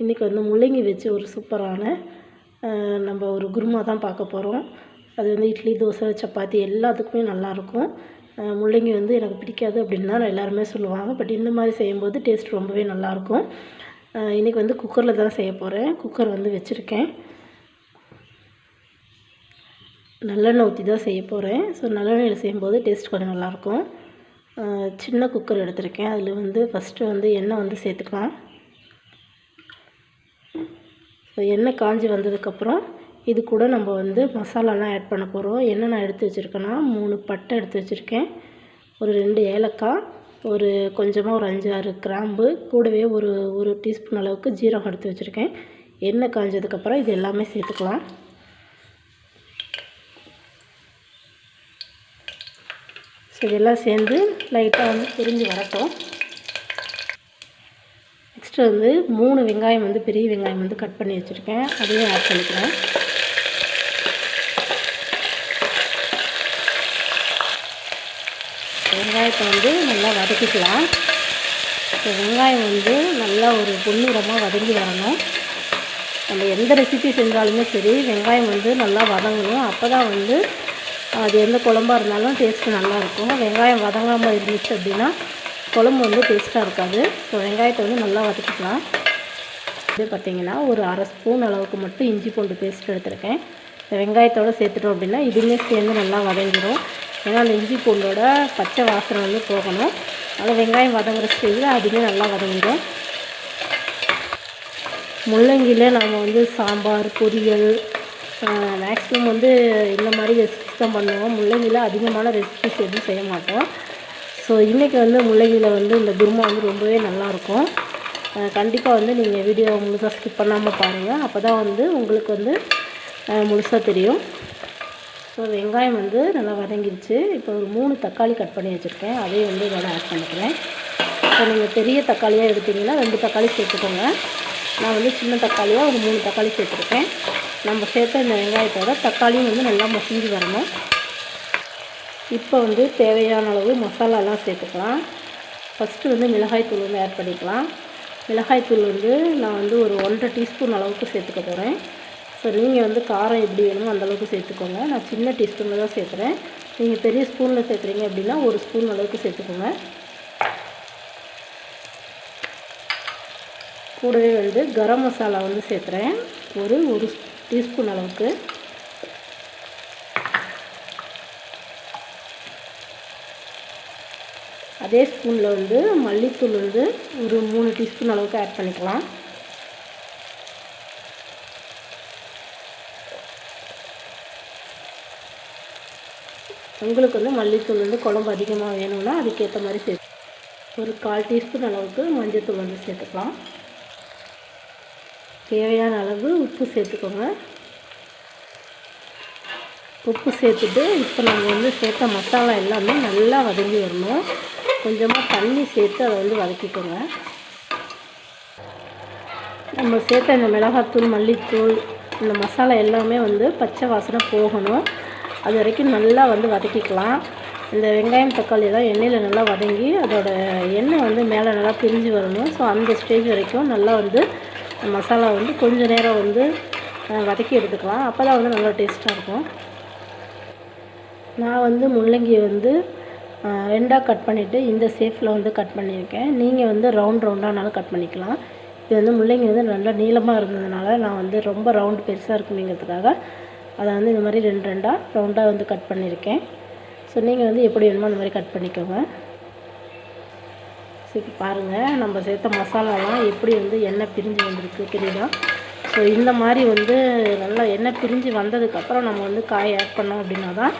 இன்றைக்கி வந்து முள்ளங்கி வச்சு ஒரு சூப்பரான நம்ம ஒரு குருமா தான் பார்க்க போகிறோம் அது வந்து இட்லி தோசை சப்பாத்தி எல்லாத்துக்குமே நல்லாயிருக்கும். முள்ளங்கி வந்து எனக்கு பிடிக்காது அப்படின்னு தான் எல்லாருமே சொல்லுவாங்க. பட் இந்த மாதிரி செய்யும்போது டேஸ்ட் ரொம்பவே நல்லாயிருக்கும். இன்றைக்கி வந்து குக்கரில் தான் செய்ய போகிறேன் குக்கர் வந்து வச்சுருக்கேன். நல்லெண்ணெய் ஊற்றி தான் செய்ய போகிறேன் ஸோ நல்லெண்ணெயில் செய்யும்போது டேஸ்ட் கொஞ்சம் நல்லாயிருக்கும். சின்ன குக்கர் எடுத்திருக்கேன். அதில் வந்து ஃபஸ்ட்டு வந்து எண்ணெய் வந்து சேர்த்துக்கலாம். எண்ணெய் காஞ்சி வந்ததுக்கப்புறம் இது கூட நம்ம வந்து மசாலாலாம் ஆட் பண்ண போகிறோம் என்ன நான் எடுத்து வச்சுருக்கேன்னா மூணு பட்டை எடுத்து வச்சுருக்கேன். ஒரு ரெண்டு ஏலக்காய் ஒரு கொஞ்சமாக ஒரு அஞ்சு ஆறு கிராம்பு கூடவே ஒரு ஒரு டீஸ்பூன் அளவுக்கு ஜீரகம் எடுத்து வச்சுருக்கேன். எண்ணெய் காஞ்சதுக்கப்புறம் இது எல்லாமே சேர்த்துக்கலாம். ஸோ இதெல்லாம் சேர்ந்து லைட்டாக வந்து பிரிஞ்சு வரட்டும். நெக்ஸ்ட் வந்து மூணு வெங்காயம் வந்து பெரிய வெங்காயம் வந்து கட் பண்ணி வச்சுருக்கேன். அதையும் ஆட் பண்ணிக்கிறேன். வெங்காயத்தை வந்து நல்லா வதக்கிக்கலாம். இப்போ வெங்காயம் வந்து நல்லா ஒரு பொன்னிறமாக வதங்கி வரணும். நம்ம எந்த ரெசிபி செஞ்சாலுமே சரி வெங்காயம் வந்து நல்லா வதங்கணும். அப்போ தான் வந்து அது எந்த குழம்பா இருந்தாலும் டேஸ்ட்டு நல்லாயிருக்கும் வெங்காயம் வதங்காமல் இருந்துச்சு அப்படின்னா குழம்பு வந்து டேஸ்ட்டாக இருக்காது. ஸோ வெங்காயத்தை வந்து நல்லா வதக்கிக்கலாம். இது பார்த்திங்கன்னா ஒரு அரை ஸ்பூன் அளவுக்கு மட்டும் இஞ்சி பூண்டு பேஸ்ட் எடுத்திருக்கேன். இந்த வெங்காயத்தோடு சேர்த்துட்டோம் அப்படின்னா இதுவுமே சேர்ந்து நல்லா வதங்கிடும் ஏன்னா அந்த இஞ்சி பூண்டோட பச்சை வாசனை வந்து போகணும். அதனால் வெங்காயம் வதங்குற ஸ்டேஜில் அதுவுமே நல்லா வதங்கிடும். முள்ளங்கியில் நாம் வந்து சாம்பார் பொரியல் மேக்ஸிமம் வந்து இந்த மாதிரி ரெசிபிஸ் தான் பண்ணுவோம். முள்ளங்கியில் அதிகமான ரெசிபிஸ் எதுவும் செய்ய மாட்டோம். ஸோ இன்றைக்கி வந்து முள்ளங்கியில் வந்து இந்த குருமா வந்து ரொம்பவே நல்லாயிருக்கும். கண்டிப்பாக வந்து நீங்கள் வீடியோ முழுசாக ஸ்கிப் பண்ணாமல் பாருங்கள் அப்போ தான் வந்து உங்களுக்கு வந்து முழுசாக தெரியும். ஸோ வெங்காயம் வந்து நல்லா வதங்கிடுச்சு இப்போ ஒரு மூணு தக்காளி கட் பண்ணி வச்சுருக்கேன். அதையும் வந்து இதோட ஆட் பண்ணிக்கிறேன். இப்போ நீங்கள் பெரிய தக்காளியாக எடுத்தீங்கன்னா ரெண்டு தக்காளி சேர்த்துக்கோங்க. நான் வந்து சின்ன தக்காளியாக ஒரு மூணு தக்காளி சேர்த்துருக்கேன். நம்ம சேர்த்த இந்த வெங்காயத்தோட தக்காளியும் வந்து நல்லா மசிஞ்சு வரணும். இப்போ வந்து தேவையான அளவு மசாலாலாம் சேர்த்துக்கலாம். ஃபஸ்ட்டு வந்து மிளகாய்த்தூள் வந்து ஆட் பண்ணிக்கலாம். மிளகாய்த்தூள் வந்து நான் வந்து ஒரு ஒன்றரை டீஸ்பூன் அளவுக்கு சேர்த்துக்க போகிறேன் ஸோ நீங்கள் வந்து காரம் எப்படி வேணுமோ அந்தளவுக்கு சேர்த்துக்கோங்க. நான் சின்ன டீஸ்பூனில் தான் சேர்த்துறேன் நீங்கள் பெரிய ஸ்பூனில் சேர்த்துறீங்க அப்படின்னா ஒரு ஸ்பூன் அளவுக்கு சேர்த்துக்கோங்க. கூடவே வந்து கரம் மசாலா வந்து சேர்த்துறேன் ஒரு ஒரு டீஸ்பூன் அளவுக்கு. அதே ஸ்பூனில் வந்து மல்லித்தூள் வந்து ஒரு மூணு டீஸ்பூன் அளவுக்கு ஆட் பண்ணிக்கலாம். உங்களுக்கு வந்து மல்லித்தூள் வந்து குழம்பு அதிகமாக வேணும்னா அதுக்கேற்ற மாதிரி சேர்த்து ஒரு கால் டீஸ்பூன் அளவுக்கு மஞ்சத்தூள் வந்து சேர்த்துக்கலாம். தேவையான அளவு உப்பு சேர்த்துக்கோங்க. உப்பு சேர்த்துட்டு இப்போ நம்ம வந்து சேர்த்த மசாலா எல்லாமே நல்லா வதங்கி வரணும். கொஞ்சமாக தண்ணி சேர்த்து அதை வந்து வதக்கிக்கோங்க. நம்ம சேர்த்த இந்த மிளகாத்தூள் மல்லித்தூள் இந்த மசாலா எல்லாமே வந்து பச்சை வாசனை போகணும். அது வரைக்கும் நல்லா வந்து வதக்கிக்கலாம். இந்த வெங்காயம் தக்காளி தான் எண்ணெயில் நல்லா வதங்கி அதோட எண்ணெய் வந்து மேலே நல்லா பிரிஞ்சு வரணும். ஸோ அந்த ஸ்டேஜ் வரைக்கும் நல்லா வந்து மசாலா வந்து கொஞ்சம் நேரம் வந்து வதக்கி எடுத்துக்கலாம். அப்போ தான் வந்து நல்லா டேஸ்ட்டாக இருக்கும். நான் வந்து முள்ளங்கியை வந்து ரெண்டாக கட் பண்ணிவிட்டு இந்த ஷேப்பில் வந்து கட் பண்ணியிருக்கேன். நீங்கள் வந்து ரவுண்ட் ரவுண்டானாலும் கட் பண்ணிக்கலாம். இது வந்து முள்ளங்கி வந்து நல்லா நீளமாக இருந்ததுனால நான் வந்து ரொம்ப ரவுண்டு பெருசாக இருக்குங்கிறதுக்காக அதை வந்து இந்த மாதிரி ரெண்டு ரெண்டாக ரவுண்டாக வந்து கட் பண்ணியிருக்கேன். ஸோ நீங்கள் வந்து எப்படி வேணுமோ அந்த மாதிரி கட் பண்ணிக்கோங்க. சரி பாருங்கள் நம்ம சேர்த்த மசாலாலாம் எப்படி வந்து எண்ணெய் பிரிஞ்சு வந்திருக்கு தெரியுதா? ஸோ இந்த மாதிரி வந்து நல்லா எண்ணெய் பிரிஞ்சு வந்ததுக்கப்புறம் நம்ம வந்து காய் ஆட் பண்ணோம் அப்படின்னா தான்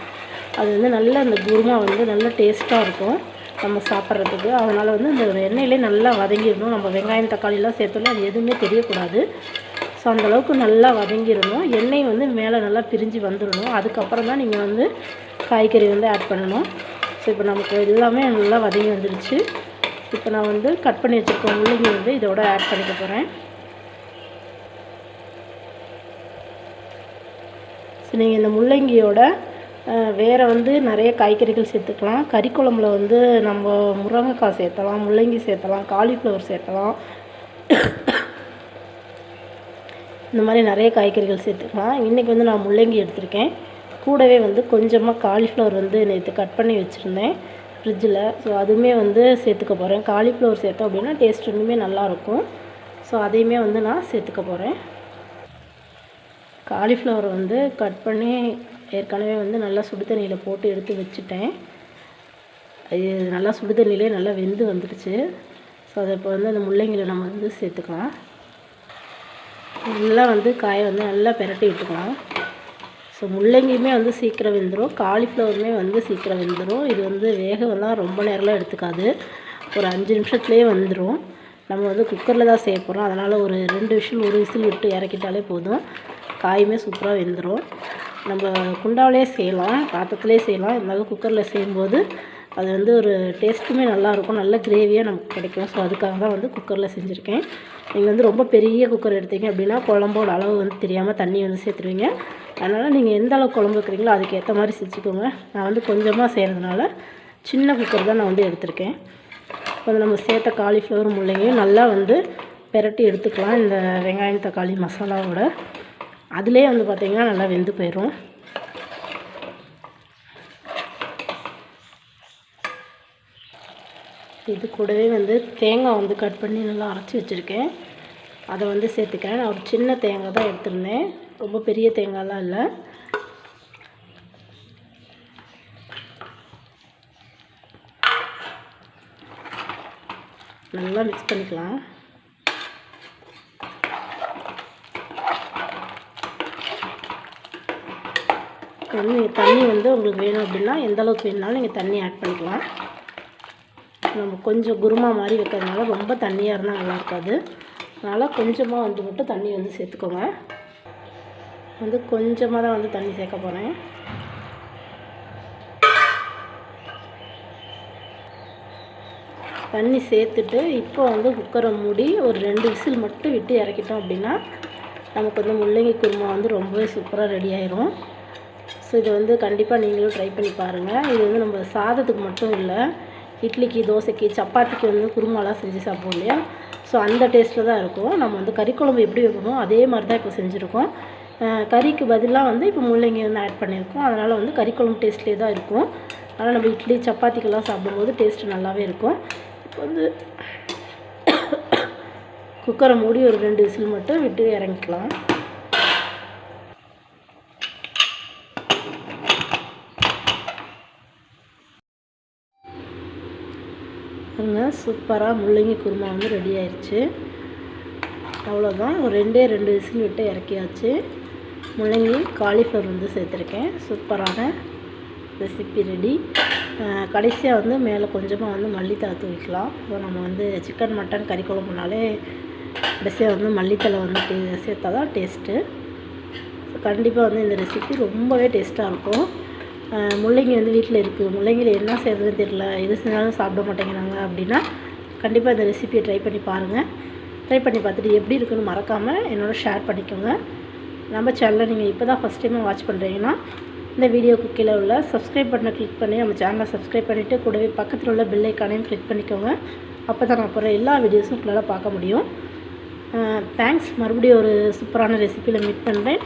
அது வந்து நல்ல அந்த குருமா வந்து நல்ல டேஸ்ட்டாக இருக்கும். நம்ம சாப்பிட்றதுக்கு. அதனால் வந்து இந்த எண்ணெயிலே நல்லா வதங்கிடணும். நம்ம வெங்காயம் தக்காளிலாம் சேர்த்தோம்னா அது எதுவுமே தெரியக்கூடாது. ஸோ அந்தளவுக்கு நல்லா வதங்கிடணும். எண்ணெய் வந்து மேலே நல்லா பிரிஞ்சு வந்துடணும். அதுக்கப்புறம் தான் நீங்கள் வந்து காய்கறி வந்து ஆட் பண்ணணும். ஸோ இப்போ நமக்கு எல்லாமே நல்லா வதங்கி வந்துடுச்சு இப்போ நான் வந்து கட் பண்ணி வச்சுருக்க முள்ளங்கி வந்து இதோட ஆட் பண்ணிக்க போகிறேன் ஸோ நீங்கள் இந்த முள்ளங்கியோட வேறு வந்து நிறைய காய்கறிகள் சேர்த்துக்கலாம். கறி குழம்புல வந்து நம்ம முருங்கைக்காய் சேர்த்தலாம் முள்ளங்கி சேர்த்தலாம் காலிஃப்ளவர் சேர்த்தலாம். இந்த மாதிரி நிறைய காய்கறிகள் சேர்த்துக்கலாம். இன்றைக்கி வந்து நான் முள்ளங்கி எடுத்திருக்கேன். கூடவே வந்து கொஞ்சமாக காலிஃப்ளவர் வந்து நேற்று கட் பண்ணி வச்சுருந்தேன் ஃப்ரிட்ஜில். ஸோ அதுவுமே வந்து சேர்த்துக்க போகிறேன் காலிஃப்ளவர் சேர்த்தோம் அப்படின்னா டேஸ்ட் இன்னுமே நல்லாயிருக்கும் ஸோ அதையுமே வந்து நான் சேர்த்துக்க போகிறேன் காலிஃப்ளவர் வந்து கட் பண்ணி ஏற்கனவே வந்து நல்லா சுடு தண்ணியில் போட்டு எடுத்து வச்சுட்டேன். அது நல்லா சுடு தண்ணியிலே நல்லா வெந்து வந்துடுச்சு. ஸோ அதை இப்போ வந்து அந்த முள்ளங்கியில் நம்ம வந்து சேர்த்துக்கலாம். நல்லா வந்து காயை வந்து நல்லா பிரட்டி விட்டுக்கலாம். ஸோ முள்ளங்கியுமே வந்து சீக்கிரம் வெந்துடும் காலிஃப்ளவருமே வந்து சீக்கிரம் வெந்துடும் இது வந்து வேகவெல்லாம் ரொம்ப நேரம்லாம் எடுத்துக்காது. ஒரு அஞ்சு நிமிஷத்துலேயே வந்துடும் நம்ம வந்து குக்கரில் தான் செய்ய போகிறோம் அதனால் ஒரு ரெண்டு விசில் ஒரு விசில் விட்டு இறக்கிட்டாலே போதும். காயுமே சூப்பராக வெந்துடும் நம்ம குண்டாவிலே செய்யலாம் பாத்திரத்துலேயே செய்யலாம். இருந்தாலும் குக்கரில் செய்யும்போது அது வந்து ஒரு டேஸ்ட்டுமே நல்லாயிருக்கும். நல்ல கிரேவியாக நமக்கு கிடைக்கும். ஸோ அதுக்காக தான் வந்து குக்கரில் செஞ்சுருக்கேன். நீங்கள் வந்து ரொம்ப பெரிய குக்கர் எடுத்தீங்க அப்படின்னா குழம்போட அளவு வந்து தெரியாமல் தண்ணி வந்து சேர்த்துருவீங்க. அதனால் நீங்கள் எந்த அளவு குழம்பு வைக்கிறீங்களோ அதுக்கேற்ற மாதிரி செஞ்சுக்கோங்க. நான் வந்து கொஞ்சமாக செய்கிறதுனால சின்ன குக்கர் தான் நான் வந்து எடுத்திருக்கேன். இப்போ நம்ம சேர்த்த காலிஃப்ளவர் முள்ளையும் நல்லா வந்து பெரட்டி எடுத்துக்கலாம். இந்த வெங்காயம் தக்காளி மசாலாவோட. அதிலே வந்து பார்த்திங்கன்னா நல்லா வெந்து போயிடும் இது கூடவே வந்து தேங்காய் வந்து கட் பண்ணி நல்லா அரைச்சி வச்சுருக்கேன். அதை வந்து சேர்த்துக்கிறேன். நான் ஒரு சின்ன தேங்காய் தான் எடுத்திருந்தேன். ரொம்ப பெரிய தேங்காயெலாம் இல்லை. நல்லா மிக்ஸ் பண்ணிக்கலாம். வந்து நீங்கள் தண்ணி வந்து உங்களுக்கு வேணும் அப்படின்னா எந்த அளவுக்கு வேணுனாலும் நீங்கள் தண்ணி ஆட் பண்ணிக்கலாம். நம்ம கொஞ்சம் குருமா மாதிரி வைக்கிறதுனால ரொம்ப தண்ணியாக இருந்தால் நல்லா இருக்காது. அதனால் கொஞ்சமாக வந்து மட்டும் தண்ணி வந்து சேர்த்துக்கோங்க. வந்து கொஞ்சமாக தான் வந்து தண்ணி சேர்க்க போகிறேன் தண்ணி சேர்த்துட்டு இப்போ வந்து குக்கரை மூடி ஒரு ரெண்டு விசில் மட்டும் விட்டு இறக்கிட்டோம் அப்படின்னா நமக்கு வந்து முள்ளங்கி குருமா வந்து ரொம்பவே சூப்பராக ரெடி ஆயிரும். ஸோ இதை வந்து கண்டிப்பாக நீங்களும் ட்ரை பண்ணி பாருங்கள் இது வந்து நம்ம சாதத்துக்கு மட்டும் இல்லை இட்லிக்கு தோசைக்கு சப்பாத்திக்கு வந்து குருமாலாம் செஞ்சு சாப்பிடுவோம் இல்லையா? ஸோ அந்த டேஸ்ட்டில் தான் இருக்கும். நம்ம வந்து கறிக்குழம்பு எப்படி வைக்கணும் அதே மாதிரி தான் இப்போ செஞ்சுருக்கோம். கறிக்கு பதிலாக வந்து இப்போ முள்ளங்கி வந்து ஆட் பண்ணியிருக்கோம். அதனால் வந்து கறிக்குழம்பு டேஸ்ட்லேயே தான் இருக்கும். அதனால் நம்ம இட்லி சப்பாத்திக்கெல்லாம் சாப்பிடும்போது டேஸ்ட்டு நல்லாவே இருக்கும். இப்போ வந்து குக்கரை மூடி ஒரு ரெண்டு விசில் மட்டும் விட்டு இறங்கிக்கலாம். சூப்பராக முள்ளங்கி குருமா வந்து ரெடி ஆயிடுச்சு அவ்வளோதான் ஒரு ரெண்டே ரெண்டு விசில் விட்டு இறக்கியாச்சு. முள்ளங்கி காலிஃப்ளவர் வந்து சேர்த்துருக்கேன். சூப்பரான ரெசிபி ரெடி கடைசியாக வந்து மேலே கொஞ்சமாக வந்து மல்லித்தலை தூவிக்கலாம் ஸோ நம்ம வந்து சிக்கன் மட்டன் கறி குழம்புனாலே கடைசியாக வந்து மல்லித்தலை வந்து டே- சேர்த்தா தான் டேஸ்ட்டு கண்டிப்பாக வந்து இந்த ரெசிபி ரொம்பவே டேஸ்ட்டாக இருக்கும். முள்ளங்கி வந்து வீட்டில் இருக்குது முள்ளங்கியில் என்ன செய்யறதுன்னு தெரியல. எது செஞ்சாலும் சாப்பிட மாட்டேங்கிறாங்க அப்படின்னா கண்டிப்பாக இந்த ரெசிபியை ட்ரை பண்ணி பாருங்கள் ட்ரை பண்ணி பார்த்துட்டு எப்படி இருக்குன்னு மறக்காமல் என்னோட ஷேர் பண்ணிக்கோங்க. நம்ம சேனலை நீங்கள் இப்போ தான் ஃபஸ்ட் டைம் வாட்ச் பண்ணுறீங்கன்னா இந்த வீடியோக்கு கீழே உள்ள சப்ஸ்கிரைப் பட்டனை கிளிக் பண்ணி நம்ம சேனலை சப்ஸ்கிரைப் பண்ணிவிட்டு கூடவே பக்கத்தில் உள்ள பெல் ஐக்கானையும் கிளிக் பண்ணிக்கோங்க. அப்போ தான் நான் போகிற எல்லா வீடியோஸும் உங்களால் பார்க்க முடியும். தேங்க்ஸ் மறுபடியும் ஒரு சூப்பரான ரெசிப்பியில் மீட் பண்ணுறேன்